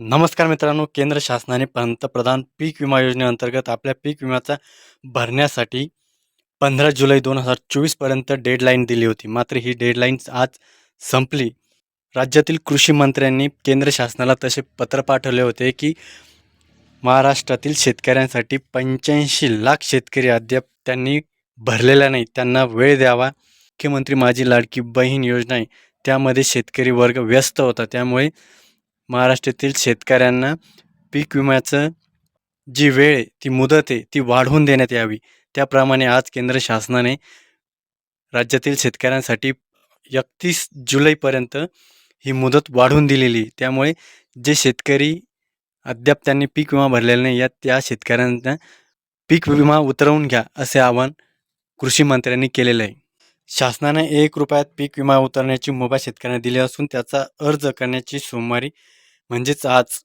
नमस्कार मित्रांनो केंद्र शासनाने पंतप्रधान पीक विमा योजनेअंतर्गत आपल्या पीक विम्याचा भरण्यासाठी पंधरा जुलै दोन हजार चोवीसपर्यंत डेडलाईन दिली होती. मात्र ही डेडलाईन आज संपली. राज्यातील कृषी मंत्र्यांनी केंद्र शासनाला तसे पत्र पाठवले होते की महाराष्ट्रातील शेतकऱ्यांसाठी पंच्याऐंशी लाख शेतकरी अद्याप त्यांनी भरलेल्या नाही. त्यांना वेळ द्यावा. मुख्यमंत्री माझी लाडकी बहीण योजना आहे. त्यामध्ये शेतकरी वर्ग व्यस्त होता. त्यामुळे महाराष्ट्रातील शेतकऱ्यांना पीक विम्याचं जी वेळ आहे ती मुदत आहे ती वाढवून देण्यात यावी त्याप्रमाणे आज केंद्र शासनाने राज्यातील शेतकऱ्यांसाठी एकतीस जुलैपर्यंत ही मुदत वाढवून दिलेली आहे. त्यामुळे जे शेतकरी अद्याप त्यांनी पीक विमा भरलेला नाही या त्या शेतकऱ्यांना पीक विमा उतरवून घ्या असे आवाहन कृषी मंत्र्यांनी केलेलं आहे शासनाने एक रुपयात पीक विमा उतरण्याची मुभा शेतकऱ्यांना दिली असून त्याचा अर्ज करण्याची सोमवारी म्हणजेच आज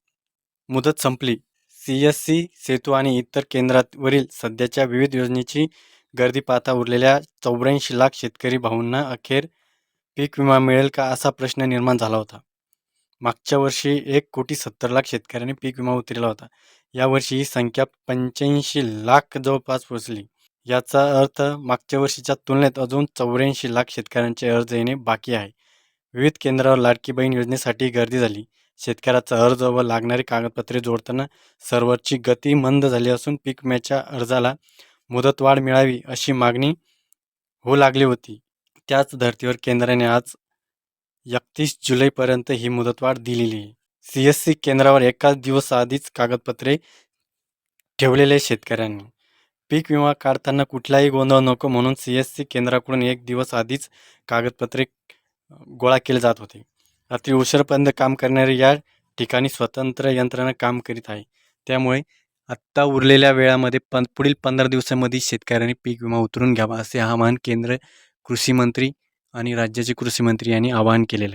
मुदत संपली. सी एस सी सेतू आणि इतर केंद्रावरील सध्याच्या विविध योजनेची गर्दी पाहता उरलेल्या चौऱ्याऐंशी लाख शेतकरी भाऊंना अखेर पीक विमा मिळेल का असा प्रश्न निर्माण झाला होता. मागच्या वर्षी एक कोटी सत्तर लाख शेतकऱ्यांनी पीक विमा उतरला होता. यावर्षी ही संख्या पंच्याऐंशी लाख जवळपास पोचली याचा अर्थ मागच्या वर्षीच्या तुलनेत अजून चौऱ्याऐंशी लाख शेतकऱ्यांचे अर्ज येणे बाकी आहे. विविध केंद्रावर लाडकी बहीण योजनेसाठी गर्दी झाली. शेतकऱ्याचा अर्ज व लागणारी कागदपत्रे जोडताना सर्व्हरची गती मंद झाली असून पीक विम्याच्या अर्जाला मुदतवाढ मिळावी अशी मागणी होऊ लागली होती. त्याच धर्तीवर केंद्राने आज एकतीस जुलैपर्यंत ही मुदतवाढ दिलेली आहे. सी एस सी केंद्रावर एकाच दिवस आधीच कागदपत्रे ठेवलेले शेतकऱ्यांनी. पीक विमा काढताना कुठलाही गोंधळ नको म्हणून सी एस सी केंद्राकडून एक दिवस आधीच कागदपत्रे गोळा केले जात होते. रात्री उशिरापर्यंत काम करणारे या ठिकाणी स्वतंत्र यंत्रणा काम करीत आहे. त्यामुळे आत्ता उरलेल्या वेळामध्ये पण पुढील पंधरा दिवसामध्ये शेतकऱ्यांनी पीक विमा उतरून घ्यावा असे आवाहन केंद्र कृषी मंत्री आणि राज्याचे कृषी मंत्री यांनी आवाहन केलेलं आहे.